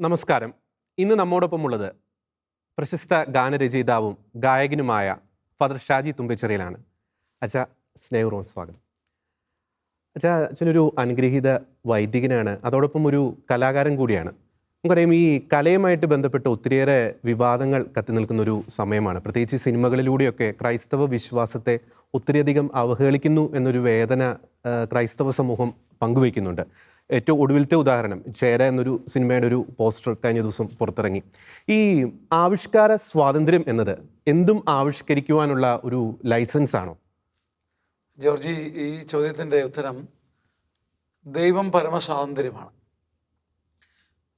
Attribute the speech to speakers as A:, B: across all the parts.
A: നമസ്കാരം. ഇന്ന് നമ്മോടൊപ്പമുള്ളത് പ്രശസ്ത ഗാനരചയിതാവും ഗായകനുമായ ഫാദർ ഷാജി തുമ്പച്ചെറിയിലാണ്. അച്ഛ സ്നേഹപൂർവം സ്വാഗതം. അച്ഛ അച്ഛനൊരു അനുഗ്രഹീത വൈദികനാണ്. അതോടൊപ്പം ഒരു കലാകാരൻ കൂടിയാണ്. നമുക്കറിയാം ഈ കലയുമായിട്ട് ബന്ധപ്പെട്ട് ഒത്തിരിയേറെ വിവാദങ്ങൾ കത്തി നിൽക്കുന്ന ഒരു സമയമാണ്. പ്രത്യേകിച്ച് സിനിമകളിലൂടെയൊക്കെ ക്രൈസ്തവ വിശ്വാസത്തെ ഒത്തിരിയധികം അവഹേളിക്കുന്നു എന്നൊരു വേദന ക്രൈസ്തവ സമൂഹം പങ്കുവയ്ക്കുന്നുണ്ട്. ഏറ്റവും ഒടുവിലത്തെ ഉദാഹരണം ചേര എന്നൊരു സിനിമയുടെ ഒരു പോസ്റ്റർ കഴിഞ്ഞ ദിവസം പുറത്തിറങ്ങി. ഈ ആവിഷ്കാര സ്വാതന്ത്ര്യം എന്നത് എന്തും ആവിഷ്കരിക്കുവാനുള്ള ഒരു ലൈസൻസ് ആണോ?
B: ജോർജി ഈ ചോദ്യത്തിന്റെ ഉത്തരം ദൈവം പരമസ്വാതന്ത്ര്യമാണ്.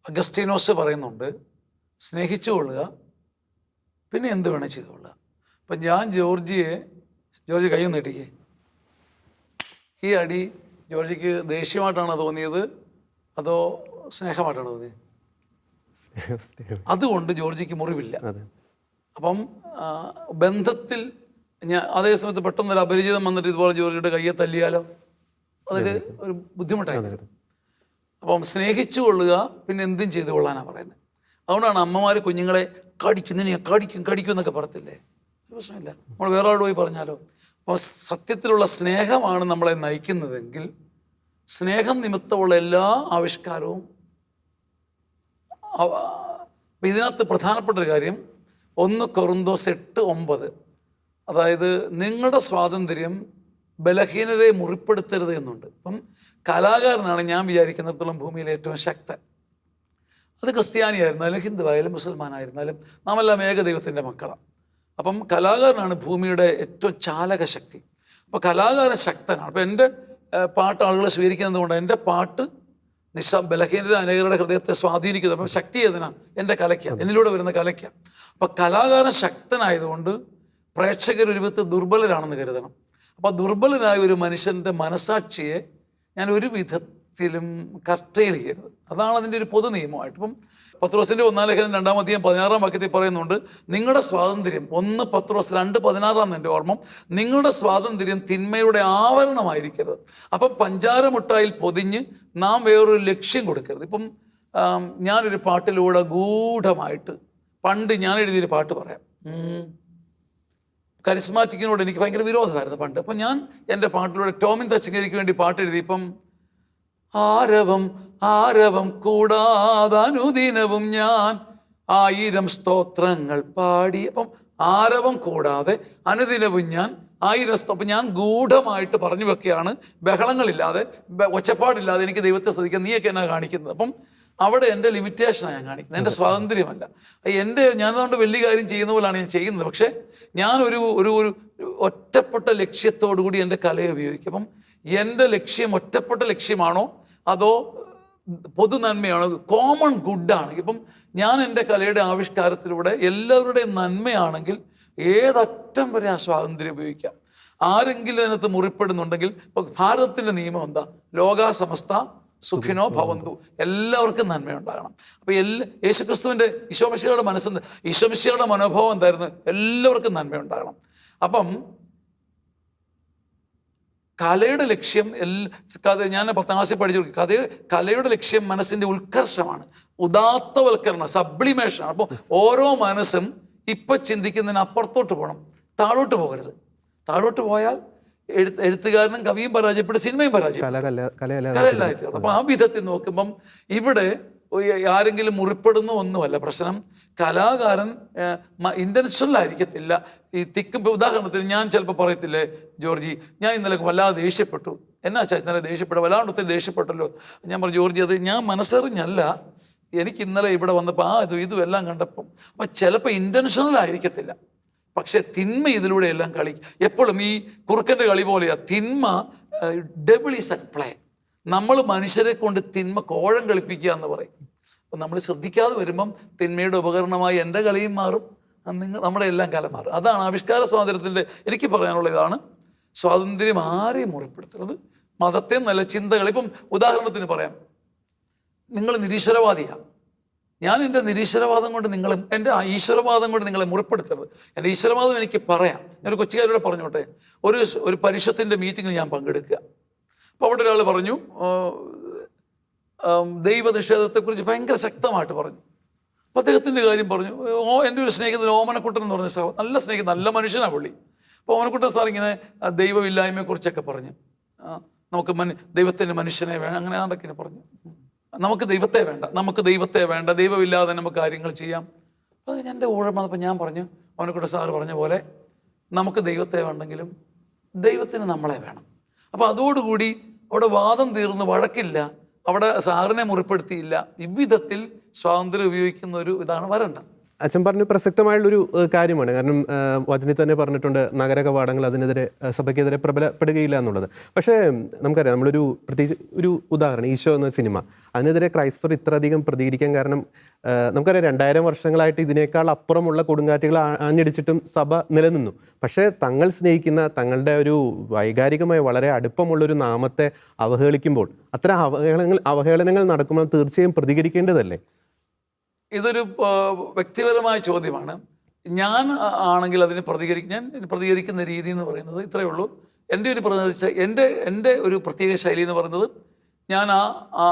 B: അഗസ്റ്റീനോസ് പറയുന്നുണ്ട് സ്നേഹിച്ചുകൊള്ളുക പിന്നെ എന്ത് വേണേൽ ചെയ്തുകൊള്ളുക അപ്പം ഞാൻ ജോർജിയെ ജോർജി കൈ നീട്ടിക്കേ. ഈ അടി ജോർജിക്ക് ദേഷ്യമായിട്ടാണോ തോന്നിയത്? അതോ സ്നേഹമായിട്ടാണോ തോന്നിയത്? അതുകൊണ്ട് ജോർജിക്ക് മുറിവില്ല. അപ്പം ബന്ധത്തിൽ ഞാൻ അതേ സമയത്ത് പെട്ടെന്ന് ഒരു അപരിചിതം വന്നിട്ട് ഇതുപോലെ ജോർജിയുടെ കയ്യെ തല്ലിയാലോ? അതൊരു ഒരു ബുദ്ധിമുട്ടായി അപ്പം സ്നേഹിച്ചു കൊള്ളുക പിന്നെ എന്തും ചെയ്തു കൊള്ളാനാണ് പറയുന്നത്. അതുകൊണ്ടാണ് അമ്മമാർ കുഞ്ഞുങ്ങളെ കടിക്കും നിന്നെ കടിക്കും കടിക്കും എന്നൊക്കെ പറയത്തില്ലേ? പ്രശ്നമില്ല. നമ്മൾ വേറെ ആളോട് പോയി പറഞ്ഞാലോ? അപ്പോൾ സത്യത്തിലുള്ള സ്നേഹമാണ് നമ്മളെ നയിക്കുന്നതെങ്കിൽ സ്നേഹം നിമിത്തമുള്ള എല്ലാ ആവിഷ്കാരവും ഇതിനകത്ത് പ്രധാനപ്പെട്ട ഒരു കാര്യം ഒന്ന് കൊറുന്തോസ് എട്ട് ഒമ്പത്. അതായത് നിങ്ങളുടെ സ്വാതന്ത്ര്യം ബലഹീനതയെ മുറിപ്പെടുത്തരുത് എന്നുണ്ട്. അപ്പം കലാകാരനാണ് ഞാൻ വിചാരിക്കുന്നിടത്തോളം ഭൂമിയിലെ ഏറ്റവും ശക്തൻ. അത് ക്രിസ്ത്യാനിയായിരുന്നാലും ഹിന്ദുവായാലും മുസൽമാനായിരുന്നാലും നാമെല്ലാം ഏകദൈവത്തിന്റെ മക്കളാണ് അപ്പം കലാകാരനാണ് ഭൂമിയുടെ ഏറ്റവും ചാലക ശക്തി കലാകാരൻ ശക്തനാണ് അപ്പോൾ എന്റെ പാട്ട് ആളുകൾ സ്വീകരിക്കുന്നത് കൊണ്ട് എന്റെ പാട്ട് നിശ ബലഹീനത അനേകരുടെ ഹൃദയത്തെ സ്വാധീനിക്കുന്നത് അപ്പം ശക്തി ഏതിനാണ് എന്റെ കലയ്ക്ക. എന്നിലൂടെ വരുന്ന കലയ്ക്ക. അപ്പം കലാകാരൻ ശക്തനായതുകൊണ്ട് പ്രേക്ഷകർ ഒരു ദുർബലരാണെന്ന് കരുതണം. അപ്പോൾ ദുർബലനായ ഒരു മനുഷ്യന്റെ മനസാക്ഷിയെ ഞാൻ ഒരു വിധത്തിലും കർട്ടയിലിക്കരുത് അതാണ് അതിന്റെ ഒരു പൊതു നിയമമായിട്ട് ഇപ്പം പത്രോസിന്റെ ഒന്നാം ലേഖനം രണ്ടാം പതിനാറാം വാക്യത്തിൽ പറയുന്നുണ്ട് നിങ്ങളുടെ സ്വാതന്ത്ര്യം ഒന്ന് പത്രോസ് രണ്ട് പതിനാറാം എന്റെ ഓർമ്മ നിങ്ങളുടെ സ്വാതന്ത്ര്യം തിന്മയുടെ ആവരണമായിരിക്കരുത്. അപ്പം പഞ്ചാരമുട്ടായിൽ പൊതിഞ്ഞ് നാം വേറൊരു ലക്ഷ്യം കൊടുക്കരുത്. ഇപ്പം ഞാനൊരു പാട്ടിലൂടെ ഗൂഢമായിട്ട് പണ്ട് ഞാൻ എഴുതിയൊരു പാട്ട് പറയാം. കരിസ്മാറ്റിക്കിനോട് എനിക്ക് ഭയങ്കര വിരോധമായിരുന്നു പണ്ട്. അപ്പം ഞാൻ എന്റെ പാട്ടിലൂടെ ടോമിൻ തച്ചങ്കരിക്ക് വേണ്ടി പാട്ട് എഴുതി ഇപ്പം ആരവം ആരവം കൂടാതെ അനുദിനവും ഞാൻ ആയിരം സ്തോത്രങ്ങൾ പാടി. അപ്പം ആരവം കൂടാതെ അനുദിനവും ഞാൻ ആയിരം സ്തോ അപ്പം ഞാൻ ഗൂഢമായിട്ട് പറഞ്ഞു വെക്കുകയാണ്. ബഹളങ്ങളില്ലാതെ ഒച്ചപ്പാടില്ലാതെ എനിക്ക് ദൈവത്തെ ശ്രദ്ധിക്കാൻ നീയൊക്കെ എന്നാ കാണിക്കുന്നത്? അപ്പം അവിടെ എന്റെ ലിമിറ്റേഷനാണ് ഞാൻ കാണിക്കുന്നത്. എന്റെ സ്വാതന്ത്ര്യമല്ല. എന്റെ ഞാനതുകൊണ്ട് വലിയ കാര്യം ചെയ്യുന്ന പോലെയാണ് ഞാൻ ചെയ്യുന്നത്. പക്ഷേ ഞാൻ ഒരു ഒരു ഒരു ഒറ്റപ്പെട്ട ലക്ഷ്യത്തോടു കൂടി എന്റെ കലയെ ഉപയോഗിക്കും. അപ്പം എന്റെ ലക്ഷ്യം ഒറ്റപ്പെട്ട ലക്ഷ്യമാണോ? അതോ പൊതു നന്മയാണ് കോമൺ ഗുഡാണ് ഇപ്പം ഞാൻ എന്റെ കലയുടെ ആവിഷ്കാരത്തിലൂടെ എല്ലാവരുടെയും നന്മയാണെങ്കിൽ ഏതറ്റം വരെ ആ സ്വാതന്ത്ര്യം ഉപയോഗിക്കാം. ആരെങ്കിലും അതിനകത്ത് മുറിപ്പെടുന്നുണ്ടെങ്കിൽ ഇപ്പം ഭാരതത്തിന്റെ നിയമം എന്താ? ലോകാസമസ്ത സുഖിനോ ഭവന്തു. എല്ലാവർക്കും നന്മയുണ്ടാകണം. അപ്പോൾ എല്ലാ യേശുക്രിസ്തുവിന്റെ ഈശോമിശയുടെ മനസ്സെന്ന് ഈശോമിശയുടെ മനോഭാവം എന്തായിരുന്നു? എല്ലാവർക്കും നന്മയുണ്ടാകണം. അപ്പം കലയുടെ ലക്ഷ്യം എൽ കഥ ഞാൻ പത്താം ക്ലാസ്സിൽ പഠിച്ചു. കഥ കലയുടെ ലക്ഷ്യം മനസ്സിന്റെ ഉത്കർഷമാണ്. ഉദാത്തവൽക്കരണം സബ്ലിമേഷനാണ് അപ്പോൾ ഓരോ മനസ്സും ഇപ്പം ചിന്തിക്കുന്നതിന് അപ്പുറത്തോട്ട് പോകണം താഴോട്ട് പോകരുത്. താഴോട്ട് പോയാൽ എഴുത്ത് എഴുത്തുകാരനും കവിയും പരാജയപ്പെട്ട് സിനിമയും പരാജയം
A: കല കല കലയല്ല
B: കലയില്ലായി അപ്പം ആ വിധത്തിൽ നോക്കുമ്പം ഇവിടെ ആരെങ്കിലും മുറിപ്പെടുന്നു ഒന്നുമല്ല. പ്രശ്നം കലാകാരൻ ഇന്റൻഷണൽ ആയിരിക്കത്തില്ല. ഈ തിക്കും ഉദാഹരണത്തിന് ഞാൻ ചിലപ്പോൾ പറയത്തില്ലേ ജോർജി ഞാൻ ഇന്നലെ വല്ലാതെ ദേഷ്യപ്പെട്ടു. എന്നാ ചാ ഇന്നലെ ദേഷ്യപ്പെട്ടു? വല്ലാണ്ട് ഒത്തിരി ദേഷ്യപ്പെട്ടല്ലോ. ഞാൻ പറഞ്ഞു ജോർജി അത് ഞാൻ മനസ്സറിഞ്ഞല്ല. എനിക്ക് ഇന്നലെ ഇവിടെ വന്നപ്പോൾ ആ ഇത് ഇതും എല്ലാം കണ്ടപ്പം. അപ്പം ചിലപ്പോൾ ഇന്റൻഷണൽ ആയിരിക്കത്തില്ല. പക്ഷെ തിന്മ ഇതിലൂടെ എല്ലാം കളി എപ്പോഴും ഈ കുറുക്കന്റെ കളി പോലെയാണ് തിന്മ ഡബിൾ ഈസ് അറ്റ് പ്ലേ നമ്മൾ മനുഷ്യരെ കൊണ്ട് തിന്മ കോഴം കളിപ്പിക്കുക എന്ന് പറയും. അപ്പം നമ്മൾ ശ്രദ്ധിക്കാതെ വരുമ്പം തിന്മയുടെ ഉപകരണമായി എന്റെ കളിയും മാറും നിങ്ങൾ നമ്മുടെ എല്ലാം കല മാറും. അതാണ് ആവിഷ്കാര സ്വാതന്ത്ര്യത്തിന്റെ എനിക്ക് പറയാനുള്ള ഇതാണ്. സ്വാതന്ത്ര്യം ആരെയും മുറിപ്പെടുത്തുന്നത് മതത്തെ നല്ല ചിന്തകൾ ഇപ്പം ഉദാഹരണത്തിന് പറയാം. നിങ്ങൾ നിരീശ്വരവാദിയാണ് ഞാൻ എന്റെ നിരീശ്വരവാദം കൊണ്ട് നിങ്ങളെ എന്റെ ഈശ്വരവാദം കൊണ്ട് നിങ്ങളെ മുറിപ്പെടുത്തരുത്. എന്റെ ഈശ്വരവാദം എനിക്ക് പറയാം. ഞാനൊരു കൊച്ചുകാരോട് പറഞ്ഞോട്ടെ ഒരു ഒരു പരിഷത്തിന്റെ മീറ്റിങ്ങിൽ ഞാൻ പങ്കെടുക്കുക. അപ്പോൾ അവിടെ ഒരാൾ പറഞ്ഞു "ആ, ആം, ദൈവനിഷേധത്തെക്കുറിച്ച് ഭയങ്കര ശക്തമായിട്ട് പറഞ്ഞു. അപ്പോൾ അദ്ദേഹത്തിന്റെ കാര്യം പറഞ്ഞു ഓ എന്റെ ഒരു സ്നേഹിതൻ ഓമനക്കുട്ടൻ എന്ന് പറഞ്ഞ സാർ നല്ല സ്നേഹിതൻ നല്ല മനുഷ്യനാണ് പുള്ളി. അപ്പോൾ ഓമനക്കുട്ടൻ സാർ ഇങ്ങനെ ദൈവമില്ലായ്മയെക്കുറിച്ചൊക്കെ പറഞ്ഞു. നമുക്ക് മനു ദൈവത്തിന്റെ മനുഷ്യനെ വേണം അങ്ങനെ ആണ്ടൊക്കെ പറഞ്ഞു നമുക്ക് ദൈവത്തെ വേണ്ട നമുക്ക് ദൈവത്തെ വേണ്ട ദൈവമില്ലാതെ നമുക്ക് കാര്യങ്ങൾ ചെയ്യാം. അപ്പോൾ എന്റെ ഊഴം വന്നപ്പോൾ ഞാൻ പറഞ്ഞു ഓമനക്കുട്ടൻ സാറ് പറഞ്ഞ പോലെ നമുക്ക് ദൈവത്തെ വേണ്ടെങ്കിലും ദൈവത്തിന് നമ്മളെ വേണം. അപ്പോൾ അതോടുകൂടി അവിടെ വാദം തീർന്ന് വഴക്കില്ല. അവിടെ സാറിനെ മുറിപ്പെടുത്തിയില്ല. ഇவ்விധത്തിൽ സ്വാതന്ത്ര്യം ഉപയോഗിക്കുന്ന ഒരു ഇതാണ് വരേണ്ടത്.
A: അച്ഛൻ പറഞ്ഞു പ്രസക്തമായുള്ളൊരു കാര്യമാണ്. കാരണം വചനി തന്നെ പറഞ്ഞിട്ടുണ്ട് നഗര കവാടങ്ങൾ അതിനെതിരെ സഭയ്ക്കെതിരെ പ്രബലപ്പെടുകയില്ല എന്നുള്ളത്. പക്ഷേ നമുക്കറിയാം നമ്മളൊരു പ്രത്യേകിച്ച് ഒരു ഉദാഹരണം ഈശോ എന്ന സിനിമ. അതിനെതിരെ ക്രൈസ്തവർ ഇത്രയധികം പ്രതികരിക്കാൻ കാരണം നമുക്കറിയാം രണ്ടായിരം വർഷങ്ങളായിട്ട് ഇതിനേക്കാൾ അപ്പുറമുള്ള കൊടുങ്കാറ്റുകൾ ആഞ്ഞടിച്ചിട്ടും സഭ നിലനിന്നു. പക്ഷേ തങ്ങൾ സ്നേഹിക്കുന്ന തങ്ങളുടെ ഒരു വൈകാരികമായി വളരെ അടുപ്പമുള്ളൊരു നാമത്തെ അവഹേളിക്കുമ്പോൾ അത്തരം അവഹേളനങ്ങൾ അവഹേളനങ്ങൾ നടക്കുമ്പോൾ തീർച്ചയായും പ്രതികരിക്കേണ്ടതല്ലേ?
B: ഇതൊരു വ്യക്തിപരമായ ചോദ്യമാണ്. ഞാൻ ആണെങ്കിൽ അതിന് പ്രതികരിക്കും ഞാൻ പ്രതികരിക്കുന്ന രീതി എന്ന് പറയുന്നത് ഇത്രയേ ഉള്ളൂ. എന്റെ ഒരു എന്റെ എന്റെ ഒരു പ്രത്യേക ശൈലി എന്ന് പറയുന്നത് ഞാൻ ആ ആ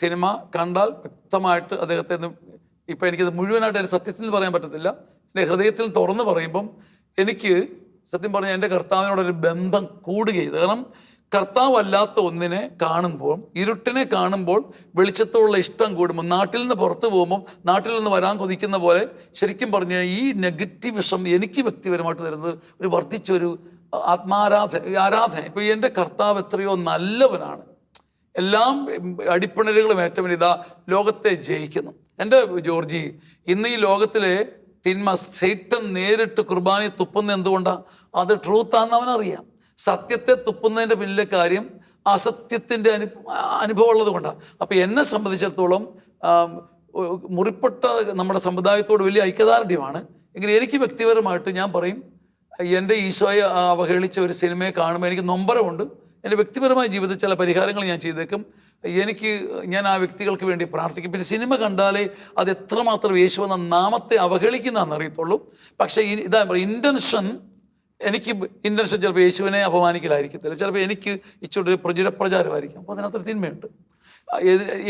B: സിനിമ കണ്ടാൽ വ്യക്തമായിട്ട് അദ്ദേഹത്തെ ഇപ്പം എനിക്കത് മുഴുവനായിട്ട് എന്റെ സത്യത്തിൽ പറയാൻ പറ്റത്തില്ല. എന്റെ ഹൃദയത്തിൽ തുറന്ന് പറയുമ്പം എനിക്ക് സത്യം പറഞ്ഞാൽ എന്റെ കർത്താവിനോടൊരു ബന്ധം കൂടുകയും കാരണം കർത്താവല്ലാത്ത ഒന്നിനെ കാണുമ്പോൾ ഇരുട്ടിനെ കാണുമ്പോൾ വെളിച്ചത്തോടുള്ള ഇഷ്ടം കൂടുമ്പോൾ നാട്ടിൽ നിന്ന് പുറത്തു പോകുമ്പോൾ നാട്ടിൽ നിന്ന് വരാൻ കൊതിക്കുന്ന പോലെ ശരിക്കും പറഞ്ഞു ഈ നെഗറ്റീവിസം എനിക്ക് വ്യക്തിപരമായിട്ട് തരുന്നത് ഒരു വർദ്ധിച്ചൊരു ആത്മാരാധന ആരാധന. ഇപ്പോൾ എന്റെ കർത്താവ് എത്രയോ നല്ലവനാണ്. എല്ലാം അടിപ്പിണലുകളും ഏറ്റവും ഇതാ ലോകത്തെ ജയിക്കുന്നു. എന്റെ ജോർജി ഇന്ന് ഈ ലോകത്തിലെ തിന്മ സൈറ്റൻ നേരിട്ട് കുർബാനയെ തുപ്പുന്ന എന്തുകൊണ്ടാണ് അത് ട്രൂത്താണെന്ന് അവനറിയാം. സത്യത്തെ തുപ്പുന്നതിന്റെ പിന്നിലെ കാര്യം അസത്യത്തിന്റെ അനു അനുഭവം ഉള്ളത് കൊണ്ടാണ്. അപ്പോൾ എന്നെ സംബന്ധിച്ചിടത്തോളം മുറിപ്പെട്ട നമ്മുടെ സമുദായത്തോട് വലിയ ഐക്യദാർഢ്യമാണ്. എങ്കിൽ എനിക്ക് വ്യക്തിപരമായിട്ട് ഞാൻ പറയും എന്റെ ഈശോയെ അവഹേളിച്ച ഒരു സിനിമയെ കാണുമ്പോൾ എനിക്ക് നൊമ്പരമുണ്ട്. എന്റെ വ്യക്തിപരമായ ജീവിതത്തിൽ ചില പരിഹാരങ്ങൾ ഞാൻ ചെയ്തേക്കും. എനിക്ക് ഞാൻ ആ വ്യക്തികൾക്ക് വേണ്ടി പ്രാർത്ഥിക്കും. പിന്നെ സിനിമ കണ്ടാലേ അത് എത്രമാത്രം യേശു എന്ന നാമത്തെ അവഹേളിക്കുന്നതെന്ന് അറിയത്തുള്ളൂ. പക്ഷേ ഇതാ ഇതാ ഇന്റൻഷൻ എനിക്ക് ഇന്റൻഷൻ ചിലപ്പോൾ യേശുവിനെ അപമാനിക്കലായിരിക്കത്തില്ല. ചിലപ്പോൾ എനിക്ക് ഇച്ചിരി പ്രചുര പ്രചാരമായിരിക്കും. അപ്പോൾ അതിനകത്തൊരു തിന്മയുണ്ട്.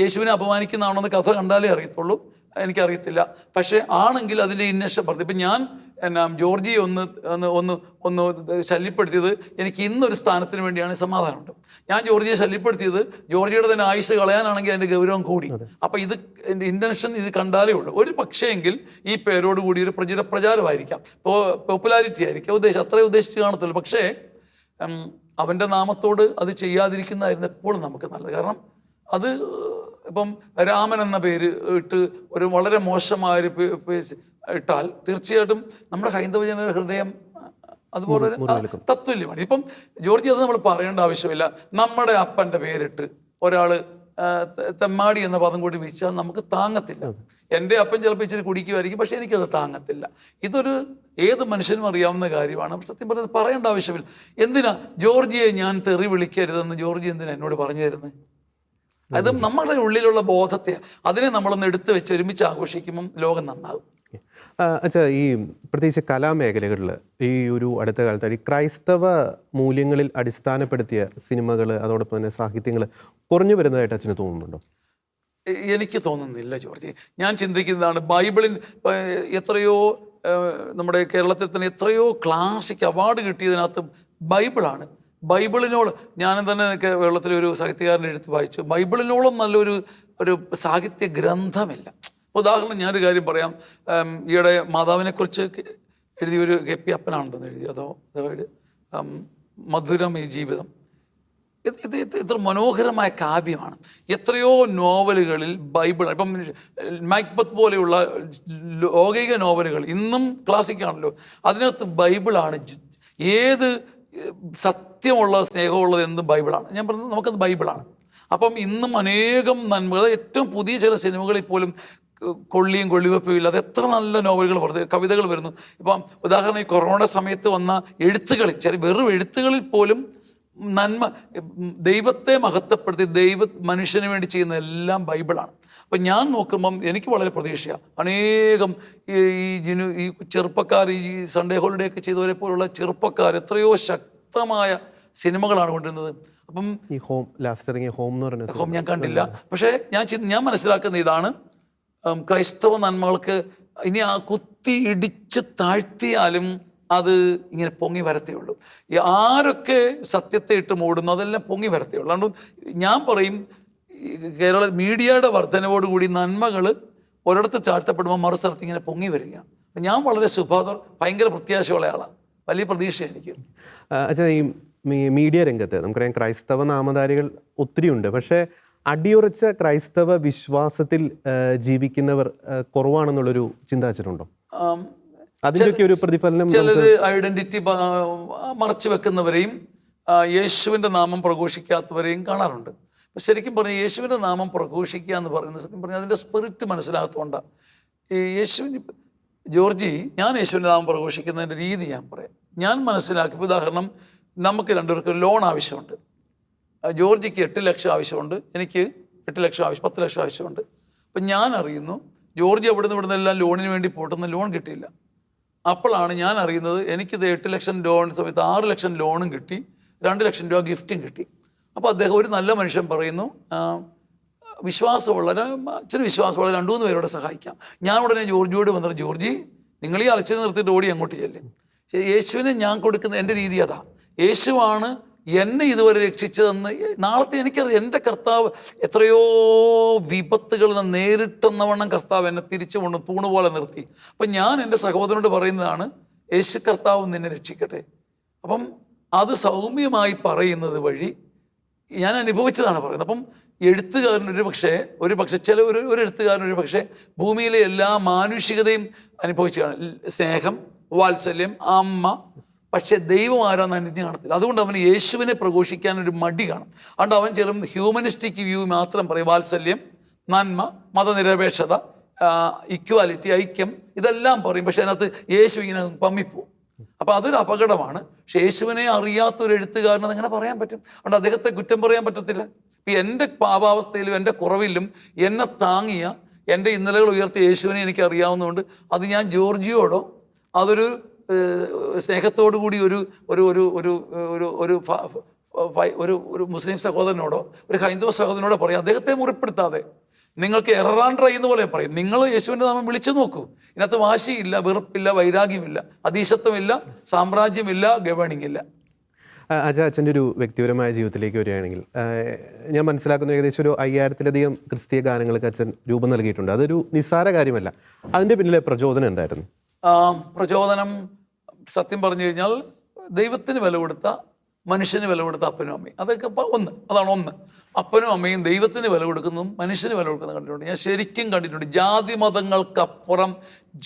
B: യേശുവിനെ അപമാനിക്കുന്നതാണോ യേശുവിനെ അപമാനിക്കുന്നതാണെന്ന് കഥ കണ്ടാലേ അറിയത്തുള്ളൂ. എനിക്കറിയത്തില്ല. പക്ഷേ ആണെങ്കിൽ അതിന്റെ പറഞ്ഞു ഇപ്പം ഞാൻ എന്നാ ജോർജി ഒന്ന് ഒന്ന് ഒന്ന് ഒന്ന് ശല്യപ്പെടുത്തിയത് എനിക്ക് ഇന്നൊരു സ്ഥാനത്തിന് വേണ്ടിയാണ് സമാധാനമുണ്ട് ഞാൻ ജോർജിയെ ശല്യപ്പെടുത്തിയത് ജോർജിയുടെ തന്നെ ആയുസ് കളയാനാണെങ്കിൽ അതിന്റെ ഗൗരവം കൂടി. അപ്പം ഇത് എന്റെ ഇന്റൻഷൻ ഇത് കണ്ടാലേ ഉള്ളൂ. ഒരു പക്ഷേങ്കിൽ ഈ പേരോട് കൂടി ഒരു പ്രചുര പ്രചാരമായിരിക്കാം. പോപ്പുലാരിറ്റി ആയിരിക്കാം. ഉദ്ദേശം അത്രേ ഉദ്ദേശിച്ച് കാണത്തുള്ളൂ. പക്ഷേ അവന്റെ നാമത്തോട് അത് ചെയ്യാതിരിക്കുന്നതായിരുന്നു എപ്പോഴും നമുക്ക് നല്ലത്. കാരണം അത് ഇപ്പം രാമൻ എന്ന പേര് ഇട്ട് ഒരു വളരെ മോശമായ ഒരു ഇട്ടാൽ തീർച്ചയായിട്ടും നമ്മുടെ ഹൈന്ദവ ജന ഹൃദയം അതുപോലെ ഒരു തത്തുല്യമാണ്. ഇപ്പം ജോർജി അത് നമ്മൾ പറയേണ്ട ആവശ്യമില്ല. നമ്മുടെ അപ്പന്റെ പേരിട്ട് ഒരാൾ തെമ്മാടി എന്ന പദം കൂടി വീശാൽ നമുക്ക് താങ്ങത്തില്ല. എന്റെ അപ്പൻ ചിലപ്പോൾ ഇച്ചിരി കുടിക്കുമായിരിക്കും പക്ഷേ എനിക്കത് താങ്ങത്തില്ല. ഇതൊരു ഏത് മനുഷ്യനും അറിയാവുന്ന കാര്യമാണ്. സത്യം പറഞ്ഞത് പറയേണ്ട ആവശ്യമില്ല. എന്തിനാ ജോർജിയെ ഞാൻ തെറി വിളിക്കരുതെന്ന് ജോർജി എന്തിനാ എന്നോട് പറഞ്ഞു തരുന്നത് അത് നമ്മുടെ ഉള്ളിലുള്ള ബോധത്തെ അതിനെ നമ്മളൊന്ന് എടുത്തു വെച്ച് ഒരുമിച്ച് ആഘോഷിക്കുമ്പം ലോകം നന്നാകും.
A: അച്ഛാ ഈ പ്രത്യേകിച്ച് കലാമേഖലകളിൽ ഈ ഒരു അടുത്ത കാലത്ത് ഈ ക്രൈസ്തവ മൂല്യങ്ങളിൽ അടിസ്ഥാനപ്പെടുത്തിയ സിനിമകൾ അതോടൊപ്പം തന്നെ സാഹിത്യങ്ങൾ കുറഞ്ഞു വരുന്നതായിട്ട് അച്ഛന് തോന്നുന്നുണ്ടോ?
B: എനിക്ക് തോന്നുന്നില്ല ജോർജ്. ഞാൻ ചിന്തിക്കുന്നതാണ് ബൈബിളിൻ എത്രയോ നമ്മുടെ കേരളത്തിൽ തന്നെ എത്രയോ ക്ലാസിക് അവാർഡ് കിട്ടിയതിനകത്ത് ബൈബിളാണ്. ബൈബിളിനോട് ഞാനും തന്നെ കേരളത്തിലെ ഒരു സാഹിത്യകാരന്റെ എഴുത്ത് വായിച്ചു ബൈബിളിനോളം നല്ലൊരു ഒരു സാഹിത്യ ഗ്രന്ഥമില്ല. ഉദാഹരണം ഞാനൊരു കാര്യം പറയാം. ഈയിടെ മാതാവിനെക്കുറിച്ച് എഴുതിയ ഒരു കെ പി അപ്പനാണെന്ന് എഴുതി അതോ അതോ എഴുതി മധുരം ഈ ജീവിതം. ഇത് ഇത് ഇത് ഇത്ര മനോഹരമായ കാവ്യമാണ്. എത്രയോ നോവലുകളിൽ ബൈബിൾ ഇപ്പം മാക്ബത്ത് പോലെയുള്ള ലോകിക നോവലുകൾ ഇന്നും ക്ലാസിക് ആണല്ലോ അതിനകത്ത് ബൈബിളാണ് ഏത് സത്യമുള്ള സ്നേഹമുള്ളത് എന്തും ബൈബിളാണ്. ഞാൻ പറഞ്ഞത് നമുക്കത് ബൈബിളാണ്. അപ്പം ഇന്നും അനേകം നന്മകൾ ഏറ്റവും പുതിയ ചില സിനിമകളിൽ പോലും കൊള്ളിയും കൊള്ളിവെപ്പും ഇല്ല അത് എത്ര നല്ല നോവലുകൾ വരുന്നു കവിതകൾ വരുന്നു. ഇപ്പം ഉദാഹരണം ഈ കൊറോണ സമയത്ത് വന്ന എഴുത്തുകളിൽ ചെറിയ വെറും എഴുത്തുകളിൽ പോലും നന്മ ദൈവത്തെ മഹത്വപ്പെടുത്തി ദൈവ മനുഷ്യന് വേണ്ടി ചെയ്യുന്ന എല്ലാം ബൈബിളാണ്. അപ്പം ഞാൻ നോക്കുമ്പം എനിക്ക് വളരെ പ്രതീക്ഷയാണ് അനേകം ഈ ജിനു ഈ ചെറുപ്പക്കാർ ഈ സൺഡേ ഹോളിഡേ ഒക്കെ ചെയ്തവരെ പോലുള്ള ചെറുപ്പക്കാർ എത്രയോ ശക്തമായ സിനിമകളാണ് കൊണ്ടുവരുന്നത്. അപ്പം
A: ഈ ഹോം ലാസ്റ്റ് ഹോം എന്ന് പറയുന്നത്
B: ഹോം ഞാൻ കണ്ടില്ല. പക്ഷേ ഞാൻ ഞാൻ മനസ്സിലാക്കുന്ന ഇതാണ്. ക്രൈസ്തവ നന്മകൾക്ക് ഇനി ആ കുത്തി ഇടിച്ച് താഴ്ത്തിയാലും അത് ഇങ്ങനെ പൊങ്ങി വരത്തേ ഉള്ളൂ ഈ ആരൊക്കെ സത്യത്തെ ഇട്ട് മൂടുന്നു അതെല്ലാം പൊങ്ങി വരത്തേ ഉള്ളൂ അതുകൊണ്ട് ഞാൻ പറയും കേരള മീഡിയയുടെ വർധനവോടുകൂടി നന്മകൾ ഒരിടത്ത് താഴ്ത്തപ്പെടുമ്പോൾ മറു സ്ഥലത്ത് ഇങ്ങനെ പൊങ്ങി വരികയാണ്. ഞാൻ വളരെ ശുഭാദർ ഭയങ്കര പ്രത്യാശയുള്ള ആളാണ് വലിയ പ്രതീക്ഷ എനിക്ക്.
A: അച്ഛാ ഈ മീഡിയ രംഗത്ത് നമുക്കറിയാം ക്രൈസ്തവ നാമധാരികൾ ഒത്തിരിയുണ്ട്. പക്ഷേ അടിയുറച്ച ക്രൈസ്തവ വിശ്വാസത്തിൽ ജീവിക്കുന്നവർ കുറവാണെന്നുള്ളൊരു ചിന്ത വെച്ചിട്ടുണ്ടോ? അതിന്റെയൊക്കെ ഒരു പ്രതിഫലനം
B: ചിലര് ഐഡന്റിറ്റി മറച്ചു വെക്കുന്നവരെയും യേശുവിന്റെ നാമം പ്രഘോഷിക്കാത്തവരെയും കാണാറുണ്ട്. അപ്പൊ ശരിക്കും പറഞ്ഞാൽ യേശുവിന്റെ നാമം പ്രഘോഷിക്കുക എന്ന് പറയുന്നത് സത്യം പറഞ്ഞാൽ അതിന്റെ സ്പിരിറ്റ് മനസ്സിലാകത്തോണ്ടാണ് ഈ യേശുവിന് ജോർജി ഞാൻ യേശുവിന്റെ നാമം പ്രഘോഷിക്കുന്നതിന്റെ രീതി ഞാൻ പറയാം. ഞാൻ മനസ്സിലാക്കി ഉദാഹരണം നമുക്ക് രണ്ടുപേർക്ക് ലോൺ ആവശ്യമുണ്ട്. ജോർജിക്ക് എട്ട് ലക്ഷം ആവശ്യമുണ്ട്. എനിക്ക് എട്ട് ലക്ഷം ആവശ്യം പത്ത് ലക്ഷം ആവശ്യമുണ്ട്. അപ്പം ഞാൻ അറിയുന്നു ജോർജ് അവിടുന്ന് ഇവിടുന്ന് എല്ലാം ലോണിന് വേണ്ടി പോട്ടെന്ന് ലോൺ കിട്ടിയില്ല. അപ്പോഴാണ് ഞാൻ അറിയുന്നത് എനിക്കിത് എട്ട് ലക്ഷം ലോൺ സമയത്ത് ആറ് ലക്ഷം ലോണും കിട്ടി രണ്ട് ലക്ഷം രൂപ ഗിഫ്റ്റും കിട്ടി. അപ്പോൾ അദ്ദേഹം ഒരു നല്ല മനുഷ്യൻ പറയുന്നു വിശ്വാസമുള്ള അച്ഛനും വിശ്വാസമുള്ള രണ്ടു മൂന്ന് പേരോടെ സഹായിക്കാം. ഞാൻ ഉടനെ ജോർജിയോട് വന്നിട്ട് ജോർജി നിങ്ങൾ ഈ അലച്ചു നിർത്തിയിട്ട് ഓടി അങ്ങോട്ട് ചെല്ലും. യേശുവിനെ ഞാൻ കൊടുക്കുന്ന എന്റെ രീതി അതാ. യേശുവാണ് എന്നെ ഇതുവരെ രക്ഷിച്ചതെന്ന് നാളത്തെ എനിക്കറിയാം. എന്റെ കർത്താവ് എത്രയോ വിപത്തുകൾ നേരിട്ടെന്നവണ്ണം കർത്താവ് എന്നെ തിരിച്ചു കൊണ്ട് തൂണ് പോലെ നിർത്തി. അപ്പം ഞാൻ എന്റെ സഹോദരനോട് പറയുന്നതാണ് യേശു കർത്താവ് നിന്നെ രക്ഷിക്കട്ടെ. അപ്പം അത് സൗമ്യമായി പറയുന്നത് വഴി ഞാൻ അനുഭവിച്ചതാണ് പറയുന്നത്. അപ്പം എഴുത്തുകാരൻ ഒരു പക്ഷേ ഒരു പക്ഷേ ചില ഒരു ഒരു എഴുത്തുകാരൻ ഒരു പക്ഷേ ഭൂമിയിലെ എല്ലാ മാനുഷികതയും അനുഭവിച്ചു സ്നേഹം വാത്സല്യം അമ്മ പക്ഷേ ദൈവം ആരാന്ന് അനുജ്ഞ കാണത്തില്ല. അതുകൊണ്ട് അവന് യേശുവിനെ പ്രഘോഷിക്കാൻ ഒരു മടി കാണും. അതുകൊണ്ട് അവൻ ചെറും ഹ്യൂമനിസ്റ്റിക് വ്യൂ മാത്രം പറയും. വാത്സല്യം നന്മ മതനിരപേക്ഷത ഇക്വാലിറ്റി ഐക്യം ഇതെല്ലാം പറയും. പക്ഷെ അതിനകത്ത് യേശു ഇങ്ങനെ പമ്മിപ്പോവും. അപ്പൊ അതൊരു അപകടമാണ്. പക്ഷെ യേശുവിനെ അറിയാത്ത ഒരു എഴുത്തുകാരനത് അങ്ങനെ പറയാൻ പറ്റും. അതുകൊണ്ട് അദ്ദേഹത്തെ കുറ്റം പറയാൻ പറ്റത്തില്ല. ഇപ്പൊ എന്റെ പാപാവസ്ഥയിലും എന്റെ കുറവിലും എന്നെ താങ്ങിയ എന്റെ ഇന്നലകൾ ഉയർത്തിയ യേശുവിനെ എനിക്ക് അറിയാവുന്നതുകൊണ്ട് അത് ഞാൻ ജോർജിയോടോ അതൊരു സ്നേഹത്തോടു കൂടി ഒരു ഒരു ഒരു ഒരു ഒരു ഒരു ഒരു ഒരു മുസ്ലിം സഹോദരനോടോ ഒരു ഹൈന്ദവ സഹോദരനോടോ പറയും. അദ്ദേഹത്തെ മുറിപ്പെടുത്താതെ നിങ്ങൾക്ക് എറാൻഡ്ര എന്ന് പോലെ പറയും. നിങ്ങൾ യേശുവിന്റെ നാമം വിളിച്ചു നോക്കൂ. ഇതിനകത്ത് വാശിയില്ല വെറുപ്പില്ല വൈരാഗ്യമില്ല അതീശത്വമില്ല സാമ്രാജ്യമില്ല ഗവേണിംഗ് ഇല്ല
A: അജ അച്ഛാ അച്ഛന്റെ ഒരു വ്യക്തിപരമായ ജീവിതത്തിലേക്ക് വരികയാണെങ്കിൽ ഞാൻ മനസ്സിലാക്കുന്ന ഏകദേശം ഒരു അയ്യായിരത്തിലധികം ക്രിസ്തീയ ഗാനങ്ങൾക്ക് അച്ഛൻ രൂപം നൽകിയിട്ടുണ്ട്. അതൊരു നിസ്സാര കാര്യമല്ല. അതിന്റെ പിന്നിലെ പ്രചോദനം എന്തായിരുന്നു?
B: പ്രചോദനം സത്യം പറഞ്ഞു കഴിഞ്ഞാൽ ദൈവത്തിന് വില കൊടുത്ത മനുഷ്യന് വില കൊടുത്ത അപ്പനും അമ്മയും. അതൊക്കെ ഒന്ന്. അതാണ് ഒന്ന്. അപ്പനും അമ്മയും ദൈവത്തിന് വില കൊടുക്കുന്നതും മനുഷ്യന് വില കൊടുക്കുന്നതും കണ്ടിട്ടുണ്ട്. ഞാൻ ശരിക്കും കണ്ടിട്ടുണ്ട്. ജാതി മതങ്ങൾക്കപ്പുറം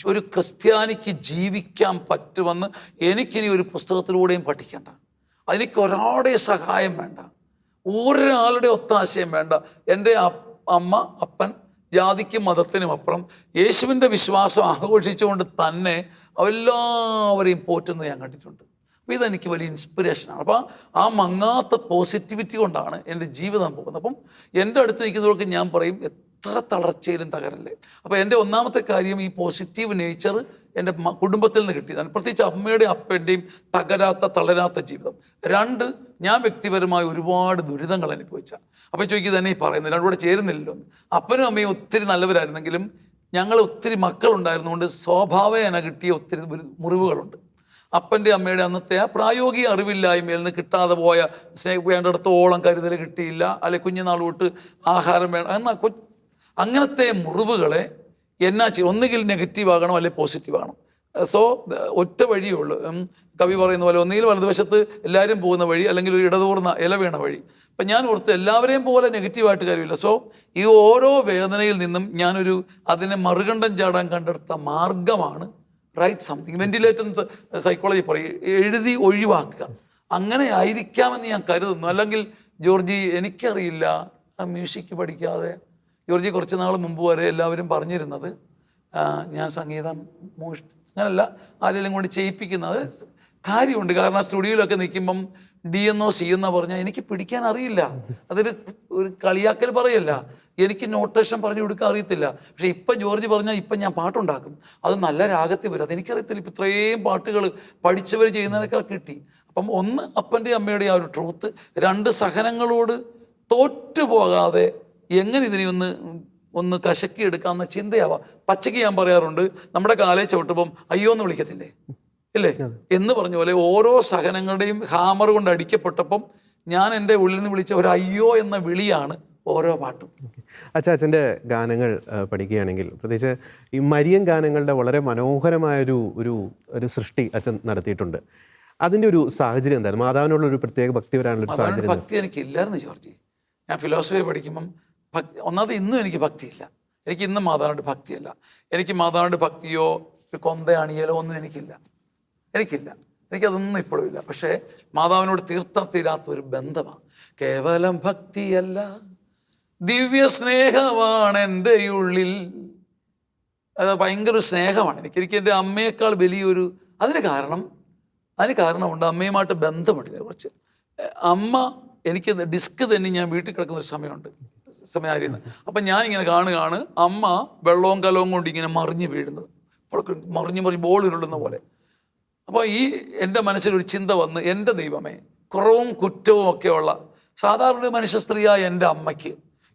B: ഒരു ക്രിസ്ത്യാനിക്ക് ജീവിക്കാൻ പറ്റുമെന്ന് എനിക്കിനി ഒരു പുസ്തകത്തിലൂടെയും പഠിക്കേണ്ട. അതിലേക്ക് ഒരാളുടെ സഹായം വേണ്ട. ഒരാളുടെ ഒത്താശയും വേണ്ട. എന്റെ അമ്മ അപ്പൻ ജാതിക്കും മതത്തിനും അപ്പുറം യേശുവിന്റെ വിശ്വാസം ആഘോഷിച്ചുകൊണ്ട് തന്നെ അവരെല്ലാവരെയും പോറ്റുന്നത് ഞാൻ കണ്ടിട്ടുണ്ട്. അപ്പോൾ ഇതെനിക്ക് വലിയ ഇൻസ്പിറേഷനാണ് അപ്പോൾ ആ മങ്ങാത്ത പോസിറ്റിവിറ്റി കൊണ്ടാണ് എന്റെ ജീവിതം പോകുന്നത്. അപ്പം എന്റെ അടുത്ത് നിൽക്കുന്നവർക്ക് ഞാൻ പറയും എത്ര തളർച്ചയിലും തകരല്ലേ? അപ്പോൾ എന്റെ ഒന്നാമത്തെ കാര്യം ഈ പോസിറ്റീവ് നേച്ചർ എന്റെ കുടുംബത്തിൽ നിന്ന് കിട്ടിയതാണ്. പ്രത്യേകിച്ച് അമ്മയുടെയും അപ്പന്റെയും തകരാത്ത തളരാത്ത ജീവിതം. രണ്ട് ഞാൻ വ്യക്തിപരമായി ഒരുപാട് ദുരിതങ്ങൾ അനുഭവിച്ച. അപ്പം ചോദിക്കുക തന്നെ ഈ പറയുന്നത്? രണ്ടും കൂടെ ചേരുന്നില്ലല്ലോ അപ്പനും അമ്മയും ഒത്തിരി നല്ലവരായിരുന്നെങ്കിലും ഞങ്ങൾ ഒത്തിരി മക്കളുണ്ടായിരുന്നുകൊണ്ട് സ്വാഭാവികന കിട്ടിയ ഒത്തിരി മുറിവുകളുണ്ട്. അപ്പന്റെ അമ്മയുടെ അന്നത്തെ ആ പ്രായോഗിക അറിവില്ലായ്മയിൽ നിന്ന് കിട്ടാതെ പോയ സ്നേഹ വേണ്ടടത്തോളം കരുതൽ കിട്ടിയില്ല. അല്ലെ കുഞ്ഞുനാൾ തൊട്ട് ആഹാരം വേണം. അങ്ങനത്തെ മുറിവുകളെ എന്നാ ചെയ്യും ഒന്നുകിൽ നെഗറ്റീവ് ആകണം അല്ലെങ്കിൽ പോസിറ്റീവ് ആകണം. സോ ഒറ്റ വഴിയേ ഉള്ളൂ. കവി പറയുന്ന പോലെ ഒന്നുകിൽ വലതുവശത്ത് എല്ലാവരും പോകുന്ന വഴി അല്ലെങ്കിൽ ഒരു ഇടതൂർന്ന ഇല വീണ വഴി. അപ്പം ഞാൻ ഓർത്ത് എല്ലാവരെയും പോലെ നെഗറ്റീവായിട്ട് കാര്യമില്ല. സോ ഈ ഓരോ വേദനയിൽ നിന്നും ഞാനൊരു അതിനെ മറുകണ്ഠം ചാടാൻ കണ്ടെടുത്ത മാർഗമാണ് റൈറ്റ് സംതിങ് വെന്റിലേറ്റർ സൈക്കോളജി പറയും എഴുതി ഒഴിവാക്കുക. അങ്ങനെ ആയിരിക്കാമെന്ന് ഞാൻ കരുതുന്നു. അല്ലെങ്കിൽ ജോർജി എനിക്കറിയില്ല മ്യൂസിക് പഠിക്കാതെ ജോർജി കുറച്ച് നാൾ മുമ്പ് വരെ എല്ലാവരും പറഞ്ഞിരുന്നത് ഞാൻ സംഗീതം മോഷ് അങ്ങനല്ല ആരെങ്കിലും കൊണ്ട് ചെയ്യിപ്പിക്കുന്നത് കാര്യമുണ്ട്. കാരണം സ്റ്റുഡിയോയിലൊക്കെ നിൽക്കുമ്പം ഡി എന്നോ സി എന്നോ പറഞ്ഞാൽ എനിക്ക് പിടിക്കാൻ അറിയില്ല. അതൊരു ഒരു കളിയാക്കൽ പറയല്ല. എനിക്ക് നോട്ടേഷൻ പറഞ്ഞു കൊടുക്കാൻ അറിയത്തില്ല. പക്ഷേ ഇപ്പം ജോർജ് പറഞ്ഞാൽ ഇപ്പം ഞാൻ പാട്ടുണ്ടാക്കും. അത് നല്ല രാഗത്തിൽ വരും. അതെനിക്കറിയത്തില്ല. ഇപ്പം ഇത്രയും പാട്ടുകൾ പഠിച്ചവർ ചെയ്യുന്നതിനേക്കാൾ കിട്ടി. അപ്പം അപ്പം ഒന്ന് അപ്പന്റെ അമ്മയുടെ ആ ഒരു ട്രൂത്ത് രണ്ട് സഹനങ്ങളോട് തോറ്റു പോകാതെ എങ്ങനെ ഇതിനെ ഒന്ന് ഒന്ന് കശക്കി എടുക്കാമെന്ന ചിന്തയാവാം. പച്ചയ്ക്ക് ഞാൻ പറയാറുണ്ട് നമ്മുടെ കാലേ ചവിട്ടുമ്പം അയ്യോ എന്ന് വിളിക്കത്തില്ലേ? അല്ലേ എന്ന് പറഞ്ഞ പോലെ ഓരോ സഹനങ്ങളുടെയും ഹാമർ കൊണ്ട് അടിക്കപ്പെട്ടപ്പം ഞാൻ എന്റെ ഉള്ളിൽ നിന്ന് വിളിച്ച ഒരു അയ്യോ എന്ന വിളിയാണ് ഓരോ പാട്ടും.
A: അച്ഛാ അച്ഛന്റെ ഗാനങ്ങൾ പഠിക്കുകയാണെങ്കിൽ പ്രത്യേകിച്ച് ഈ മരിയൻ ഗാനങ്ങളുടെ വളരെ മനോഹരമായൊരു ഒരു ഒരു സൃഷ്ടി അച്ഛൻ നടത്തിയിട്ടുണ്ട്. അതിന്റെ ഒരു സാഹചര്യം എന്തായിരുന്നു? മാതാവിനുള്ള ഒരു പ്രത്യേക ഭക്തി വരാനുള്ള ഒരു സാഹചര്യം
B: ഭക്തി എനിക്കില്ലായിരുന്നു ജോർജി. ഞാൻ ഫിലോസഫി പഠിക്കുമ്പം ഭക്തി ഒന്നാമത് ഇന്നും എനിക്ക് ഭക്തിയില്ല. എനിക്ക് ഇന്നും മാതാവിനോട് ഭക്തിയല്ല. എനിക്ക് മാതാവിനോട് ഭക്തിയോ കൊന്ത അണിയലോ ഒന്നും എനിക്കില്ല. എനിക്കില്ല. എനിക്കതൊന്നും ഇപ്പോഴും ഇല്ല. പക്ഷേ മാതാവിനോട് തീർത്ത തീരാത്ത ഒരു ബന്ധമാണ്. കേവലം ഭക്തിയല്ല. ദിവ്യ സ്നേഹമാണ് എന്റെ ഉള്ളിൽ. അത് ഭയങ്കര സ്നേഹമാണ്. എനിക്ക് എനിക്ക് എന്റെ അമ്മയേക്കാൾ വലിയൊരു അതിന് കാരണം അതിന് കാരണമുണ്ട്. അമ്മയുമായിട്ട് ബന്ധമുണ്ട് ഇതിനെക്കുറിച്ച്. അമ്മ എനിക്ക് ഡിസ്ക് തന്നെ ഞാൻ വീട്ടിൽ കിടക്കുന്ന ഒരു സമയമുണ്ട്. സമയമായിരുന്നു. അപ്പം ഞാനിങ്ങനെ കാണുകയാണ് അമ്മ വെള്ളവും കലവും കൊണ്ട് ഇങ്ങനെ മറിഞ്ഞ് വീഴുന്നത്. മറിഞ്ഞ് മറിഞ്ഞ് ബോൾ ഉരുളുന്ന പോലെ. അപ്പോൾ ഈ എന്റെ മനസ്സിലൊരു ചിന്ത വന്ന് എന്റെ ദൈവമേ കുറവും കുറ്റവും ഒക്കെയുള്ള സാധാരണ ഒരു മനുഷ്യ സ്ത്രീയായ എന്റെ അമ്മയ്ക്ക്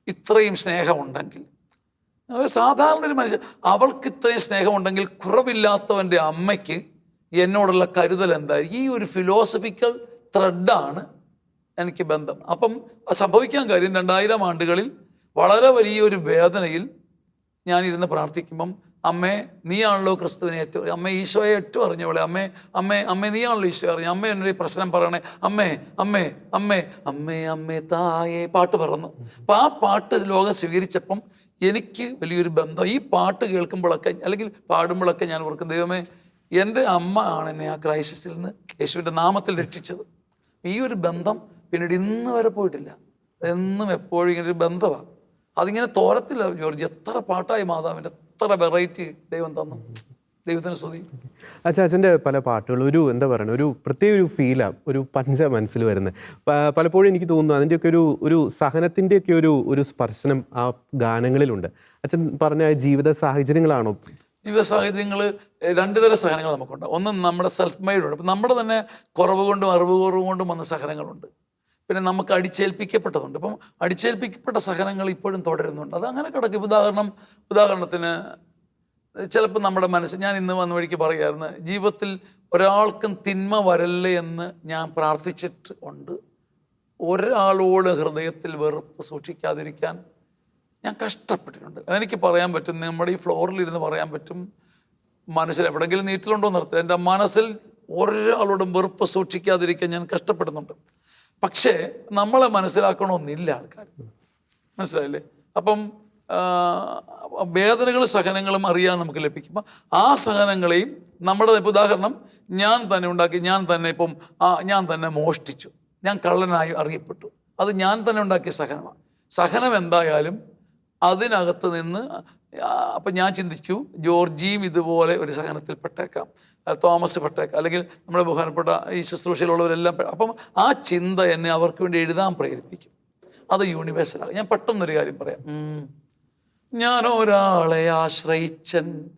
B: ഇത്രയും സ്നേഹമുണ്ടെങ്കിൽ സാധാരണ ഒരു മനുഷ്യ അവൾക്ക് ഇത്രയും സ്നേഹമുണ്ടെങ്കിൽ കുറവില്ലാത്തവന്റെ അമ്മയ്ക്ക് എന്നോടുള്ള കരുതൽ എന്തായിരിക്കും ഈ ഒരു ഫിലോസഫിക്കൽ ത്രെഡാണ് എനിക്ക് ബന്ധം. അപ്പം സംഭവിക്കാൻ കാര്യം രണ്ടായിരം ആണ്ടുകളിൽ വളരെ വലിയൊരു വേദനയിൽ ഞാനിരുന്ന് പ്രാർത്ഥിക്കുമ്പം അമ്മേ നീയാണല്ലോ ക്രിസ്തുവിനെ ഏറ്റവും അമ്മ ഈശോയെ ഏറ്റവും അറിഞ്ഞവളെ അമ്മേ അമ്മേ അമ്മേ നീയാണല്ലോ ഈശോ അറിഞ്ഞ അമ്മ എന്നൊരു പ്രശ്നം പറയണേ. അമ്മേ അമ്മേ അമ്മേ അമ്മേ അമ്മേ തായേ പാട്ട് പറഞ്ഞു അപ്പം ആ പാട്ട് ലോകം സ്വീകരിച്ചപ്പം എനിക്ക് വലിയൊരു ബന്ധം. ഈ പാട്ട് കേൾക്കുമ്പോഴൊക്കെ അല്ലെങ്കിൽ പാടുമ്പോഴൊക്കെ ഞാൻ ഓർക്കും ദൈവമേ എന്റെ അമ്മ ആണ് എന്നെ ആ ക്രൈസിസിൽ നിന്ന് യേശുവിന്റെ നാമത്തിൽ രക്ഷിച്ചത്. ഈ ഒരു ബന്ധം പിന്നീട് ഇന്ന് വരെ പോയിട്ടില്ല. എന്നും എപ്പോഴും ഇങ്ങനൊരു ബന്ധമാണ് അതിങ്ങനെ തോരത്തില്ല ജോർജ്. എത്ര പാട്ടായി മാതാവിന്റെ എത്ര വെറൈറ്റി ദൈവം തന്നു. ദൈവത്തിന് സ്തുതി.
A: അച്ഛാ അച്ഛന്റെ പല പാട്ടുകൾ ഒരു എന്താ പറയുക ഒരു പ്രത്യേക ഒരു ഫീലാണ് ഒരു പഞ്ച മനസ്സിൽ വരുന്നത് പലപ്പോഴും എനിക്ക് തോന്നുന്നു അതിന്റെയൊക്കെ ഒരു ഒരു സഹനത്തിന്റെയൊക്കെ ഒരു ഒരു സ്പർശനം ആ ഗാനങ്ങളിലുണ്ട്. അച്ഛൻ പറഞ്ഞ ജീവിത സാഹചര്യങ്ങളാണോ?
B: ജീവിത സാഹചര്യങ്ങൾ രണ്ട് തരം സഹനങ്ങൾ നമുക്കുണ്ട്. ഒന്ന് നമ്മുടെ സെൽഫ് മെയ്ഡുണ്ട് അപ്പം നമ്മുടെ തന്നെ കുറവ് കൊണ്ടും അറിവ് കുറവ് കൊണ്ടും വന്ന സഹനങ്ങളുണ്ട്. പിന്നെ നമുക്ക് അടിച്ചേൽപ്പിക്കപ്പെട്ടതുണ്ട്. ഇപ്പം അടിച്ചേൽപ്പിക്കപ്പെട്ട സഹനങ്ങൾ ഇപ്പോഴും തുടരുന്നുണ്ട്. അത് അങ്ങനെ കിടക്കും. ഉദാഹരണം ഉദാഹരണത്തിന് ചിലപ്പോൾ നമ്മുടെ മനസ്സ് ഞാൻ ഇന്ന് വന്ന വഴിക്ക് പറയായിരുന്നു ജീവിതത്തിൽ ഒരാൾക്കും തിന്മ വരല്ല എന്ന് ഞാൻ പ്രാർത്ഥിച്ചിട്ട് ഉണ്ട്. ഒരാളോട് ഹൃദയത്തിൽ വെറുപ്പ് സൂക്ഷിക്കാതിരിക്കാൻ ഞാൻ കഷ്ടപ്പെട്ടിട്ടുണ്ട്. എനിക്ക് പറയാൻ പറ്റും നമ്മുടെ ഈ ഫ്ലോറിൽ ഫ്ലോറിലിരുന്ന് പറയാൻ പറ്റും മനസ്സിൽ എവിടെങ്കിലും നീറ്റിലുണ്ടോ നിർത്തുക എന്റെ മനസ്സിൽ ഒരാളോടും വെറുപ്പ് സൂക്ഷിക്കാതിരിക്കാൻ ഞാൻ കഷ്ടപ്പെടുന്നുണ്ട്. പക്ഷേ നമ്മളെ മനസ്സിലാക്കണമെന്നില്ല ആൾക്കാർ. മനസ്സിലായില്ലേ? അപ്പം വേദനകളും സഹനങ്ങളും അറിയാൻ നമുക്ക് ലഭിക്കുമ്പോൾ ആ സഹനങ്ങളെയും നമ്മുടെ ഇപ്പം ഉദാഹരണം ഞാൻ തന്നെ ഉണ്ടാക്കി ഞാൻ തന്നെ ഇപ്പം ഞാൻ തന്നെ മോഷ്ടിച്ചു. ഞാൻ കള്ളനായി അറിയപ്പെട്ടു. അത് ഞാൻ തന്നെ ഉണ്ടാക്കിയ സഹനമാണ് സഹനം എന്തായാലും അതിനകത്ത് നിന്ന് അപ്പം ഞാൻ ചിന്തിച്ചു ജോർജിയും ഇതുപോലെ ഒരു സഹനത്തിൽ പെട്ടേക്കാം. തോമസ് പെട്ടേക്കാം. അല്ലെങ്കിൽ നമ്മുടെ ബഹുമാനപ്പെട്ട ഈ ശുശ്രൂഷയിലുള്ളവരെല്ലാം അപ്പം ആ ചിന്ത എന്നെ അവർക്ക് വേണ്ടി എഴുതാൻ പ്രേരിപ്പിക്കും. അത് യൂണിവേഴ്സലാണ് ഞാൻ പെട്ടെന്നൊരു കാര്യം പറയാം. ഞാൻ ഒരാളെ ആശ്രയിച്ചൻ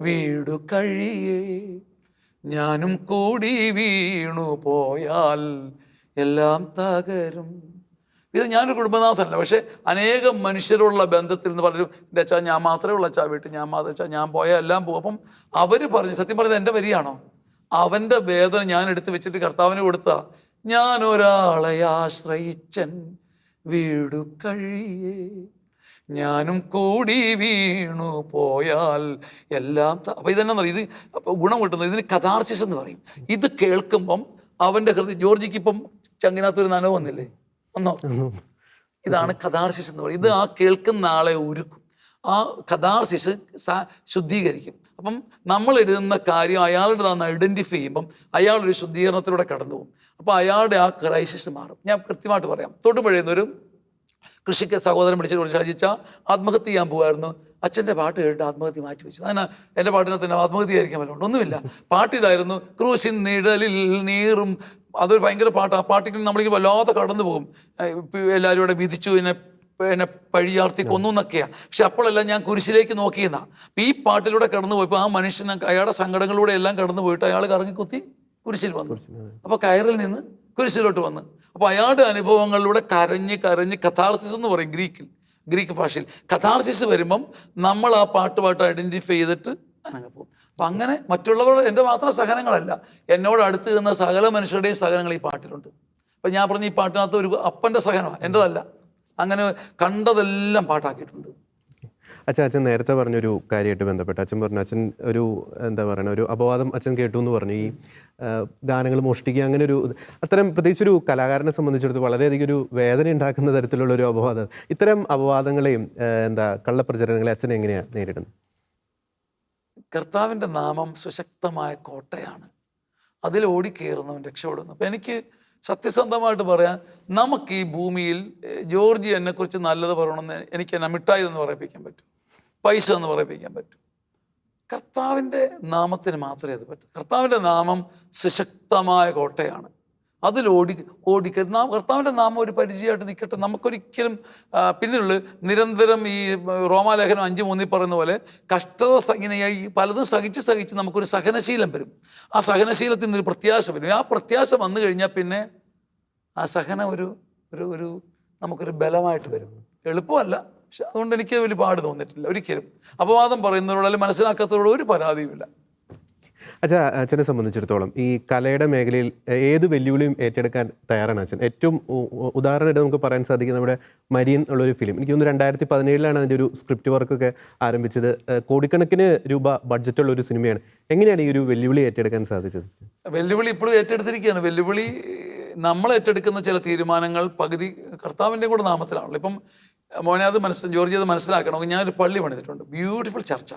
B: വീടു കഴിയേ. ഞാനും കൂടി വീണു പോയാൽ എല്ലാം തകരും. ഇത് ഞാനൊരു കുടുംബനാഥനല്ല. പക്ഷേ അനേകം മനുഷ്യരുള്ള ബന്ധത്തിൽ നിന്ന് പലരും എന്റെ അച്ഛാ ഞാൻ മാത്രമേ ഉള്ള അച്ഛാ വീട്ടിൽ ഞാൻ മാത്രം അച്ഛാ ഞാൻ പോയാൽ എല്ലാം പോകും. അപ്പം അവർ പറഞ്ഞു സത്യം പറഞ്ഞത് എന്റെ വരിയാണോ? അവന്റെ വേദന ഞാൻ എടുത്ത് വെച്ചിട്ട് കർത്താവിന് കൊടുത്ത ഞാൻ ഒരാളെ ആശ്രയിച്ചൻ വീടു കഴിയേ. ഞാനും കൂടി വീണു പോയാൽ എല്ലാം അപ്പോൾ ഇതെന്നാ പറയുക ഇത് ഗുണം കിട്ടുന്നത് ഇതിന് കഥാർസിസ് എന്ന് പറയും. ഇത് കേൾക്കുമ്പം അവന്റെ ഹൃദയം ജോർജിക്ക് ഇപ്പം ചങ്ങിനകത്തൊരു നനവ് വന്നില്ലേ? ഒന്നോ ഇതാണ് കഥാർശിസ് എന്ന് പറയുന്നത്. ഇത് ആ കേൾക്കുന്ന ആളെ ഒരുക്കും. ആ കഥാർശിസ് ശുദ്ധീകരിക്കും. അപ്പം നമ്മൾ എഴുതുന്ന കാര്യം അയാളുടെ തന്നെ ഐഡന്റിഫൈ ചെയ്യുമ്പം അയാളൊരു ശുദ്ധീകരണത്തിലൂടെ കടന്നു പോകും അപ്പോൾ അയാളുടെ ആ ക്രൈസിസ് മാറും. ഞാൻ കൃത്യമായിട്ട് പറയാം. തൊടുപുഴയുന്നൊരു കൃഷിക്ക് സഹോദരൻ പിടിച്ചിട്ട് വിളിച്ച് അജിച്ച ആത്മഹത്യ ചെയ്യാൻ പോകുമായിരുന്നു അച്ഛന്റെ പാട്ട് കേട്ട് ആത്മഹത്യ മാറ്റി വെച്ചു. അതിനാ എന്റെ പാട്ടിനെ തന്നെ ആത്മഹത്യ ആയിരിക്കാൻ ഒന്നുമില്ല. പാട്ട് ഇതായിരുന്നു. ക്രൂശിൻ നിഴലിൽ നീറും അതൊരു ഭയങ്കര പാട്ട്. ആ പാട്ടിക്ക് നമ്മളിങ്ങനെ വല്ലാതെ കടന്നു പോകും. എല്ലാവരും ഇവിടെ വിധിച്ചു എന്നെ എന്നെ പഴിയാർത്തി കൊന്നു എന്നൊക്കെയാണ് പക്ഷെ അപ്പോഴെല്ലാം ഞാൻ കുരിശിലേക്ക് നോക്കിയെന്നാ. ഈ പാട്ടിലൂടെ കടന്നു പോയപ്പോൾ ആ മനുഷ്യൻ അയാളുടെ സങ്കടങ്ങളിലൂടെ എല്ലാം കടന്നു പോയിട്ട് അയാൾ കറങ്ങി കുത്തി കുരിശിൽ വന്നു. അപ്പോൾ കയറിൽ നിന്ന് കുരിശിലോട്ട് വന്ന്. അപ്പോൾ അയാളുടെ അനുഭവങ്ങളിലൂടെ കരഞ്ഞ് കരഞ്ഞ് കഥാർസിസ് എന്ന് പറയും ഗ്രീക്കിൽ ഗ്രീക്ക് ഭാഷയിൽ. കഥാർസിസ് വരുമ്പം നമ്മൾ ആ പാട്ടുമായിട്ട് ഐഡന്റിഫൈ ചെയ്തിട്ട് അങ്ങനെ പോകും. അപ്പം അങ്ങനെ മറ്റുള്ളവരുടെ എന്റെ മാത്രം സഹനങ്ങളല്ല എന്നോട് അടുത്ത് നിന്ന സകല മനുഷ്യരുടെയും സഹനങ്ങൾ ഈ പാട്ടിലുണ്ട്. അപ്പം ഞാൻ പറഞ്ഞ ഈ പാട്ടിനകത്ത് ഒരു അപ്പന്റെ സഹനമാണ് എന്റെതല്ല. അങ്ങനെ കണ്ടതെല്ലാം പാട്ടാക്കിയിട്ടുണ്ട്.
A: അച്ഛൻ അച്ഛൻ നേരത്തെ പറഞ്ഞൊരു കാര്യമായിട്ട് ബന്ധപ്പെട്ട് അച്ഛൻ പറഞ്ഞു അച്ഛൻ ഒരു എന്താ പറയുക ഒരു അപവാദം അച്ഛൻ കേട്ടു എന്ന് പറഞ്ഞു. ഈ ഗാനങ്ങൾ മോഷ്ടിക്കുക അങ്ങനെ ഒരു അത്തരം പ്രത്യേകിച്ചൊരു കലാകാരനെ സംബന്ധിച്ചിടത്ത് വളരെയധികം ഒരു വേദന ഉണ്ടാക്കുന്ന തരത്തിലുള്ള ഒരു അപവാദം. ഇത്തരം അപവാദങ്ങളെയും എന്താ കള്ളപ്രചരണങ്ങളെ അച്ഛൻ എങ്ങനെയാണ് നേരിടുന്നത്?
B: കർത്താവിന്റെ നാമം സുശക്തമായ കോട്ടയാണ്. അതിൽ ഓടിക്കയറുന്നവൻ രക്ഷപ്പെടുന്നു. അപ്പം എനിക്ക് സത്യസന്ധമായിട്ട് പറയാൻ നമുക്ക് ഈ ഭൂമിയിൽ ജോർജി എന്നെക്കുറിച്ച് നല്ലത് പറയണമെന്ന് എനിക്ക് എന്നെ മിഠായി എന്ന് പറയിപ്പിക്കാൻ പറ്റും. പൈസ എന്ന് പറയിപ്പിക്കാൻ പറ്റും. കർത്താവിന്റെ നാമത്തിന് മാത്രമേ അത് പറ്റൂ. കർത്താവിന്റെ നാമം സുശക്തമായ കോട്ടയാണ്. അതിൽ ഓടി ഓടിക്കരുത്. നാം കർത്താവിന്റെ നാമം ഒരു പരിചയമായിട്ട് നിൽക്കട്ടെ. നമുക്കൊരിക്കലും പിന്നെയുള്ള നിരന്തരം ഈ റോമാലേഖനം അഞ്ച് മൂന്നിൽ പറയുന്ന പോലെ കഷ്ടത സഹിനയായി പലതും സഹിച്ച് സഹിച്ച് നമുക്കൊരു സഹനശീലം വരും. ആ സഹനശീലത്തിൽ നിന്നൊരു പ്രത്യാശ വരും. ആ പ്രത്യാശ വന്നു കഴിഞ്ഞാൽ പിന്നെ ആ സഹനം ഒരു ഒരു ഒരു നമുക്കൊരു ബലമായിട്ട് വരും. എളുപ്പമല്ല. പക്ഷെ അതുകൊണ്ട് എനിക്ക് വലിയ പാട് തോന്നിയിട്ടില്ല. ഒരിക്കലും. അപവാദം പറയുന്നവരോട് അല്ലെങ്കിൽ മനസ്സിലാക്കാത്തവരോട് ഒരു പരാതിയുമില്ല.
A: അച്ഛാ അച്ഛനെ സംബന്ധിച്ചിടത്തോളം ഈ കലയുടെ മേഖലയിൽ ഏത് വെല്ലുവിളിയും ഏറ്റെടുക്കാൻ തയ്യാറാണ് അച്ഛൻ? ഏറ്റവും ഉദാഹരണമായിട്ട് നമുക്ക് പറയാൻ സാധിക്കും നമ്മുടെ മരിയൻ ഉള്ളൊരു ഫിലിം എനിക്ക് തോന്നുന്നു രണ്ടായിരത്തി പതിനേഴിലാണ് അതിന്റെ ഒരു സ്ക്രിപ്റ്റ് വർക്കൊക്കെ ആരംഭിച്ചത്. കോടിക്കണക്കിന് രൂപ ബഡ്ജറ്റുള്ള ഒരു സിനിമയാണ് എങ്ങനെയാണ് ഈ ഒരു വെല്ലുവിളി ഏറ്റെടുക്കാൻ സാധിച്ചത്
B: വെല്ലുവിളി ഇപ്പോഴും ഏറ്റെടുത്തിരിക്കുകയാണ്. വെല്ലുവിളി നമ്മൾ ഏറ്റെടുക്കുന്ന ചില തീരുമാനങ്ങൾ പകുതി കർത്താവിന്റെ കൂടെ നാമത്തിലാണല്ലോ ഇപ്പം മോനെ അത് ജോർജി അത് മനസ്സിലാക്കണമെങ്കിൽ ഞാനൊരു പള്ളി പണിതിട്ടുണ്ട്. ബ്യൂട്ടിഫുൾ ചർച്ച